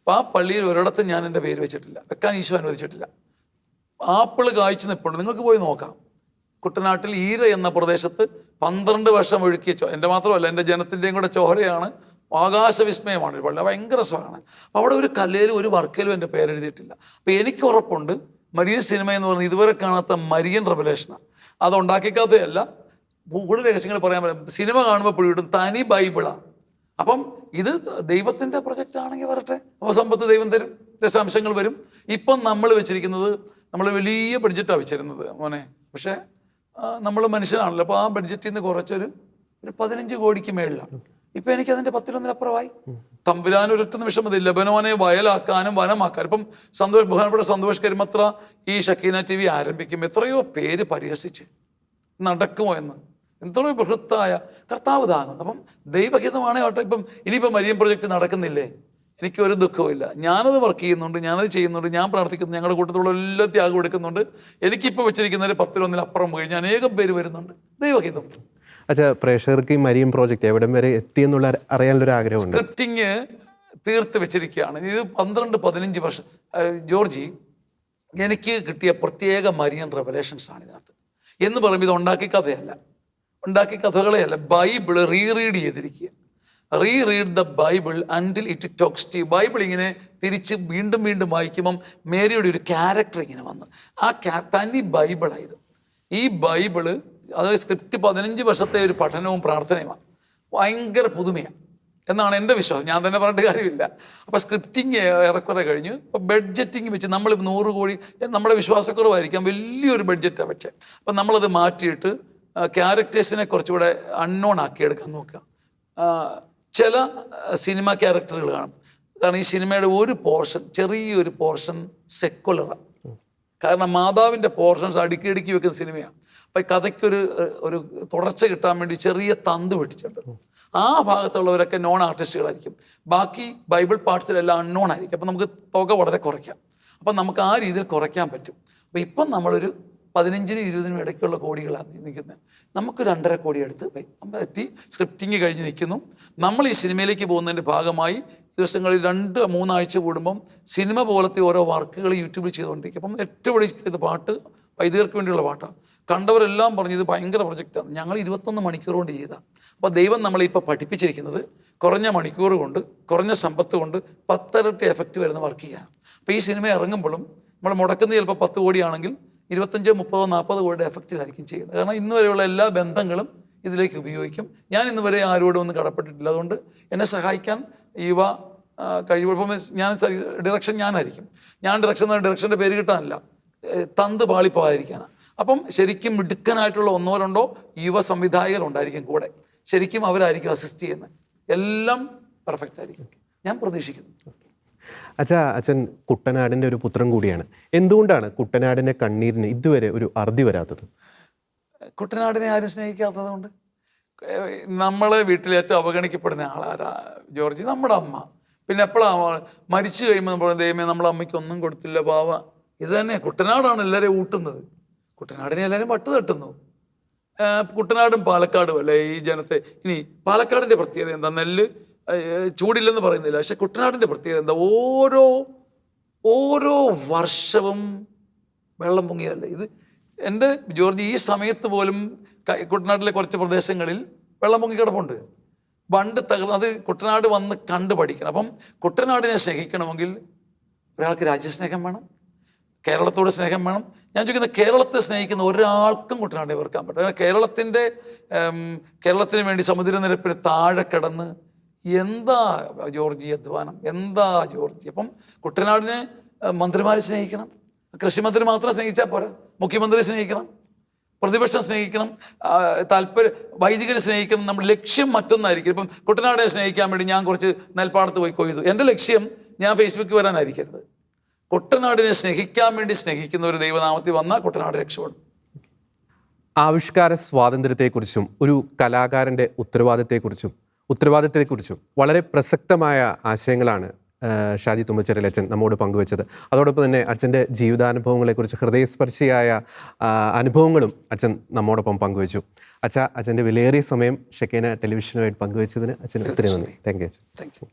B: അപ്പോൾ ആ പള്ളിയിൽ ഒരിടത്തും ഞാൻ എന്റെ പേര് വെച്ചിട്ടില്ല. വെക്കാൻ ഈശോ അനുവദിച്ചിട്ടില്ല. ആപ്പിൾ കായ്ച്ചു നിൽപ്പുണ്ട് നിങ്ങൾക്ക് പോയി നോക്കാം. കുട്ടനാട്ടിൽ ഈര എന്ന പ്രദേശത്ത് പന്ത്രണ്ട് വർഷം ഒഴുക്കിയ ചോ എന്റെ മാത്രമല്ല എന്റെ ജനത്തിന്റെയും കൂടെ ചോരയാണ് ആകാശവിസ്മയമാണ്. ഒരു പള്ളി ഭയങ്കര രസമാണ്. അപ്പോൾ അവിടെ ഒരു കല്ലേലും ഒരു വർക്കിലും എന്റെ പേരെഴുതിയിട്ടില്ല അപ്പോൾ എനിക്ക് ഉറപ്പുണ്ട്. മരിയൻ സിനിമ എന്ന് പറയുന്നത് ഇതുവരെ കാണാത്ത മരിയൻ റെവലേഷനാണ് അത് ഉണ്ടാക്കിക്കാത്തതല്ല. കൂടുതൽ രഹസ്യങ്ങൾ പറയാൻ പറ്റും. സിനിമ കാണുമ്പോൾ പിടിവിടും തനി ബൈബിളാണ് അപ്പം ഇത് ദൈവത്തിന്റെ പ്രൊജക്റ്റ് ആണെങ്കിൽ വരട്ടെ. അപ്പോൾ സമ്പത്ത് ദൈവം തരും. ദശാംശങ്ങൾ വരും. ഇപ്പം നമ്മൾ വെച്ചിരിക്കുന്നത് നമ്മൾ വലിയ ബഡ്ജറ്റാണ് വെച്ചിരുന്നത് മോനെ. പക്ഷേ നമ്മൾ മനുഷ്യനാണല്ലോ. അപ്പോൾ ആ ബഡ്ജറ്റിൽ നിന്ന് കുറച്ചൊരു ഒരു പതിനഞ്ച് കോടിക്ക് മേളിലാണ്. ഇപ്പം എനിക്ക് അതിന്റെ പത്തിലൊന്നിലപ്പുറമായി തമ്പുരാൻ ഒരൊറ്റ നിമിഷം മതി. ലബനോനെ വയലാക്കാനും വനമാക്കാനും. ഇപ്പം സന്തോഷ് ബഹുമാനപ്പെട്ട സന്തോഷ് കരിമത്ര ഈ ഷക്കീന ടി വി ആരംഭിക്കും. എത്രയോ പേര് പരിഹസിച്ച് നടക്കുമോ എന്ന്. എത്രയോ ബൃഹത്തായ കർത്താവ് താങ്ങുന്നു അപ്പം ദൈവഹിതമാണ് കേട്ടോ ഇപ്പം ഇനിയിപ്പം മരിയം പ്രൊജക്റ്റ് നടക്കുന്നില്ലേ? എനിക്ക് ഒരു ദുഃഖവുമില്ല ഞാനത് വർക്ക് ചെയ്യുന്നുണ്ട് ഞാനത് ചെയ്യുന്നുണ്ട് ഞാൻ പ്രാർത്ഥിക്കുന്നു ഞങ്ങളുടെ കൂട്ടത്തിലുള്ള എല്ലാ ത്യാഗം എടുക്കുന്നുണ്ട്. എനിക്കിപ്പോൾ വെച്ചിരിക്കുന്നതിൽ പത്തിലൊന്നിൽ അപ്പുറം കഴിഞ്ഞ് അനേകം പേര് വരുന്നുണ്ട്. ദൈവഹിതം.
A: അച്ഛാ പ്രേക്ഷകർക്ക് ഈ മരിയം പ്രോജക്റ്റ് എവിടം വരെ എത്തി എന്നുള്ള അറിയാനുള്ളൊരു ആഗ്രഹമുണ്ട്.
B: സ്ക്രിപ്റ്റിങ് തീർത്ത് വെച്ചിരിക്കുകയാണ്. ഇത് പന്ത്രണ്ട് പതിനഞ്ച് വർഷം. ജോർജി എനിക്ക് കിട്ടിയ പ്രത്യേക മരിയൻ റെവലേഷൻസ് ആണ് ഇതിനകത്ത്. എന്ന് പറയുമ്പോൾ ഇത് ഉണ്ടാക്കി കഥയല്ല. ഉണ്ടാക്കി കഥകളെയല്ല റീ റീറീഡ് ചെയ്തിരിക്കുക. Re read the Bible until it talks to Bible ഇങ്ങനെ തിരിച്ച് വീണ്ടും വീണ്ടും വായിക്കുമ്പം മേരിയുടെ ഒരു ക്യാരക്ടർ ഇങ്ങനെ വന്നു. ആ ക്യാ തനി ബൈബിളായത്. ഈ ബൈബിൾ അതായത് സ്ക്രിപ്റ്റ് പതിനഞ്ച് വർഷത്തെ ഒരു പഠനവും പ്രാർത്ഥനയുമാണ്. ഭയങ്കര പുതുമയാണ്. എന്നാണ് എന്റെ വിശ്വാസം. ഞാൻ തന്നെ പറഞ്ഞിട്ട് കാര്യമില്ല. അപ്പോൾ സ്ക്രിപ്റ്റിംഗ് ഏറെക്കുറെ കഴിഞ്ഞു. അപ്പോൾ ബഡ്ജറ്റിംഗ് വെച്ച് നമ്മൾ നൂറ് കോടി നമ്മുടെ വിശ്വാസക്കുറവായിരിക്കാം. വലിയൊരു ബഡ്ജറ്റാണ് പക്ഷേ അപ്പം നമ്മളത് മാറ്റിയിട്ട് ക്യാരക്ടേഴ്സിനെ കുറച്ചുകൂടെ അൺനോൺ ആക്കിയെടുക്കാൻ നോക്കുക. ആ, ചില സിനിമ ക്യാരക്ടറുകൾ കാണും. കാരണം ഈ സിനിമയുടെ ഒരു പോർഷൻ ചെറിയൊരു പോർഷൻ സെക്കുലറാണ് കാരണം മാതാവിന്റെ പോർഷൻസ് അടുക്കി അടുക്കി വെക്കുന്ന സിനിമയാണ് അപ്പം കഥയ്ക്കൊരു ഒരു തുടർച്ച കിട്ടാൻ വേണ്ടി ചെറിയ തന്ത് വെട്ടിച്ചിട്ടുണ്ട് ആ ഭാഗത്തുള്ളവരൊക്കെ നോൺ ആർട്ടിസ്റ്റുകളായിരിക്കും ബാക്കി ബൈബിൾ പാർട്സിലെല്ലാം അൺനോൺ ആയിരിക്കും. അപ്പം നമുക്ക് തുക വളരെ കുറയ്ക്കാം. അപ്പം നമുക്ക് ആ രീതിയിൽ കുറയ്ക്കാൻ പറ്റും. അപ്പം ഇപ്പം നമ്മളൊരു പതിനഞ്ചിനും ഇരുപതിനും ഇടയ്ക്കുള്ള കോടികളാണ് നിൽക്കുന്നത്. നമുക്ക് രണ്ടര കോടി എടുത്ത് നമ്മൾ എത്തി സ്ക്രിപ്റ്റിംഗ് കഴിഞ്ഞ് നിൽക്കുന്നു. നമ്മൾ ഈ സിനിമയിലേക്ക് പോകുന്നതിന്റെ ഭാഗമായി ദിവസങ്ങളിൽ രണ്ട് മൂന്നാഴ്ച കൂടുമ്പം സിനിമ പോലത്തെ ഓരോ വർക്കുകൾ യൂട്യൂബിൽ ചെയ്തുകൊണ്ടിരിക്കും. അപ്പം ഏറ്റവും ഇത് പാട്ട് വൈദികർക്ക് വേണ്ടിയുള്ള പാട്ടാണ്. കണ്ടവരെല്ലാം പറഞ്ഞു ഇത് ഭയങ്കര പ്രൊജക്റ്റാണ്. ഞങ്ങൾ ഇരുപത്തൊന്ന് മണിക്കൂർ കൊണ്ട് ചെയ്താൽ അപ്പോൾ ദൈവം നമ്മളെ ഇപ്പോൾ പഠിപ്പിച്ചിരിക്കുന്നത് കുറഞ്ഞ മണിക്കൂർ കൊണ്ട് കുറഞ്ഞ സമ്പത്ത് കൊണ്ട് പത്തരട്ടി എഫക്റ്റ് വരുന്ന വർക്ക് ചെയ്യുക അപ്പോൾ ഈ സിനിമ ഇറങ്ങുമ്പോഴും നമ്മൾ മുടക്കുന്നത് ചിലപ്പോൾ പത്ത് കോടിയാണെങ്കിൽ ഇരുപത്തഞ്ചോ മുപ്പതോ നാൽപ്പത് കോടിയുടെ എഫക്റ്റിലായിരിക്കും ചെയ്യുന്നത്. കാരണം ഇന്ന് വരെയുള്ള എല്ലാ ബന്ധങ്ങളും ഇതിലേക്ക് ഉപയോഗിക്കും. ഞാൻ ഇന്ന് വരെ ആരോടും ഒന്നും കടപ്പെട്ടിട്ടില്ല. അതുകൊണ്ട് എന്നെ സഹായിക്കാൻ യുവ കഴിവ് ഇപ്പം ഞാൻ ഡിറക്ഷൻ ഞാനായിരിക്കും. ഞാൻ ഡിറക്ഷൻ ഡിറക്ഷന്റെ പേര് കിട്ടാനല്ല. തന്ത് പാളിപ്പോകാതിരിക്കാനാണ് അപ്പം ശരിക്കും മിടുക്കനായിട്ടുള്ള ഒന്നോ രണ്ടോ യുവ സംവിധായകർ ഉണ്ടായിരിക്കും കൂടെ. ശരിക്കും അവരായിരിക്കും അസിസ്റ്റ് ചെയ്യുന്നത്. എല്ലാം പെർഫെക്റ്റ് ആയിരിക്കും. ഞാൻ പ്രതീക്ഷിക്കുന്നു.
A: അച്ഛാ അച്ഛൻ കുട്ടനാടിന്റെ ഒരു പുത്രൻ കൂടിയാണ്. എന്തുകൊണ്ടാണ് കുട്ടനാടിന്റെ കണ്ണീരിന് ഇതുവരെ ഒരു അറുതി വരാത്തത്?
B: കുട്ടനാടിനെ ആരും സ്നേഹിക്കാത്തത് കൊണ്ട് നമ്മളെ വീട്ടിൽ ഏറ്റവും അവഗണിക്കപ്പെടുന്ന ആളാരാ ജോർജ്? നമ്മുടെ അമ്മ. പിന്നെ എപ്പോഴാണ് മരിച്ചു കഴിയുമ്പോൾ നമ്മൾ ദൈവമേ നമ്മളെ അമ്മയ്ക്ക് ഒന്നും കൊടുത്തില്ല പാവ. ഇത് തന്നെ കുട്ടനാടാണ് എല്ലാവരെയും ഊട്ടുന്നത്. കുട്ടനാടിനെ എല്ലാവരും വട്ട് തട്ടുന്നു. കുട്ടനാടും പാലക്കാടും അല്ലേ ഈ ജനത്തെ? ഇനി പാലക്കാടിന്റെ പ്രത്യേകത എന്താ? നെല്ല് ചൂടില്ലെന്ന് പറയുന്നില്ല. പക്ഷെ കുട്ടനാടിന്റെ പ്രത്യേകത എന്താ? ഓരോ ഓരോ വർഷവും വെള്ളം പൊങ്ങിയതല്ല? ഇത് എന്റെ ജോർജ് ഈ സമയത്ത് പോലും കുട്ടനാട്ടിലെ കുറച്ച് പ്രദേശങ്ങളിൽ വെള്ളം പൊങ്ങി കിടപ്പുണ്ട്. ബണ്ട് തകർന്ന് അത് കുട്ടനാട് വന്ന് കണ്ട് പഠിക്കണം. അപ്പം കുട്ടനാടിനെ സ്നേഹിക്കണമെങ്കിൽ ഒരാൾക്ക് രാജ്യസ്നേഹം വേണം. കേരളത്തോട് സ്നേഹം വേണം. ഞാൻ ചോദിക്കുന്നത് കേരളത്തെ സ്നേഹിക്കുന്ന ഒരാൾക്കും കുട്ടനാടിനെ വെറുക്കാൻ പറ്റും കേരളത്തിന്റെ കേരളത്തിന് വേണ്ടി സമുദ്രനിരപ്പിന് താഴെ കിടന്ന് എന്താ ജോർജി അധ്വാനം? എന്താ ജോർജി അപ്പം കുട്ടനാടിനെ മന്ത്രിമാർ സ്നേഹിക്കണം. കൃഷിമന്ത്രി മാത്രം സ്നേഹിച്ചാൽ പോരാ. മുഖ്യമന്ത്രി സ്നേഹിക്കണം. പ്രതിപക്ഷം സ്നേഹിക്കണം. താല്പര്യം വൈദികർ സ്നേഹിക്കണം. നമ്മുടെ ലക്ഷ്യം മറ്റൊന്നായിരിക്കും. ഇപ്പം കുട്ടനാടിനെ സ്നേഹിക്കാൻ വേണ്ടി ഞാൻ കുറച്ച് നെൽപ്പാടത്ത് പോയി കൊയ്തു. എന്റെ ലക്ഷ്യം ഞാൻ ഫേസ്ബുക്കിൽ വരാനായിരിക്കരുത്. കുട്ടനാടിനെ സ്നേഹിക്കാൻ വേണ്ടി സ്നേഹിക്കുന്ന ഒരു ദൈവനാമത്തിൽ വന്നാൽ കുട്ടനാട് രക്ഷപ്പെടും.
A: ആവിഷ്കാര സ്വാതന്ത്ര്യത്തെക്കുറിച്ചും ഒരു കലാകാരന്റെ ഉത്തരവാദിത്തത്തെക്കുറിച്ചും ഉത്തരവാദിത്തത്തെക്കുറിച്ചും വളരെ പ്രസക്തമായ ആശയങ്ങളാണ് ഷാജി തുമ്മച്ചേരി അച്ഛൻ നമ്മോട് പങ്കുവച്ചത്. അതോടൊപ്പം തന്നെ അച്ഛന്റെ ജീവിതാനുഭവങ്ങളെക്കുറിച്ച് ഹൃദയസ്പർശിയായ അനുഭവങ്ങളും അച്ഛൻ നമ്മോടൊപ്പം പങ്കുവച്ചു. അച്ഛ അച്ഛന്റെ വിലയേറിയ സമയം ഷെക്കേന ടെലിവിഷനുമായിട്ട് പങ്കുവച്ചതിന് അച്ഛന് ഒത്തിരി നന്ദി. താങ്ക് യു അച്ഛൻ.
B: Thank you.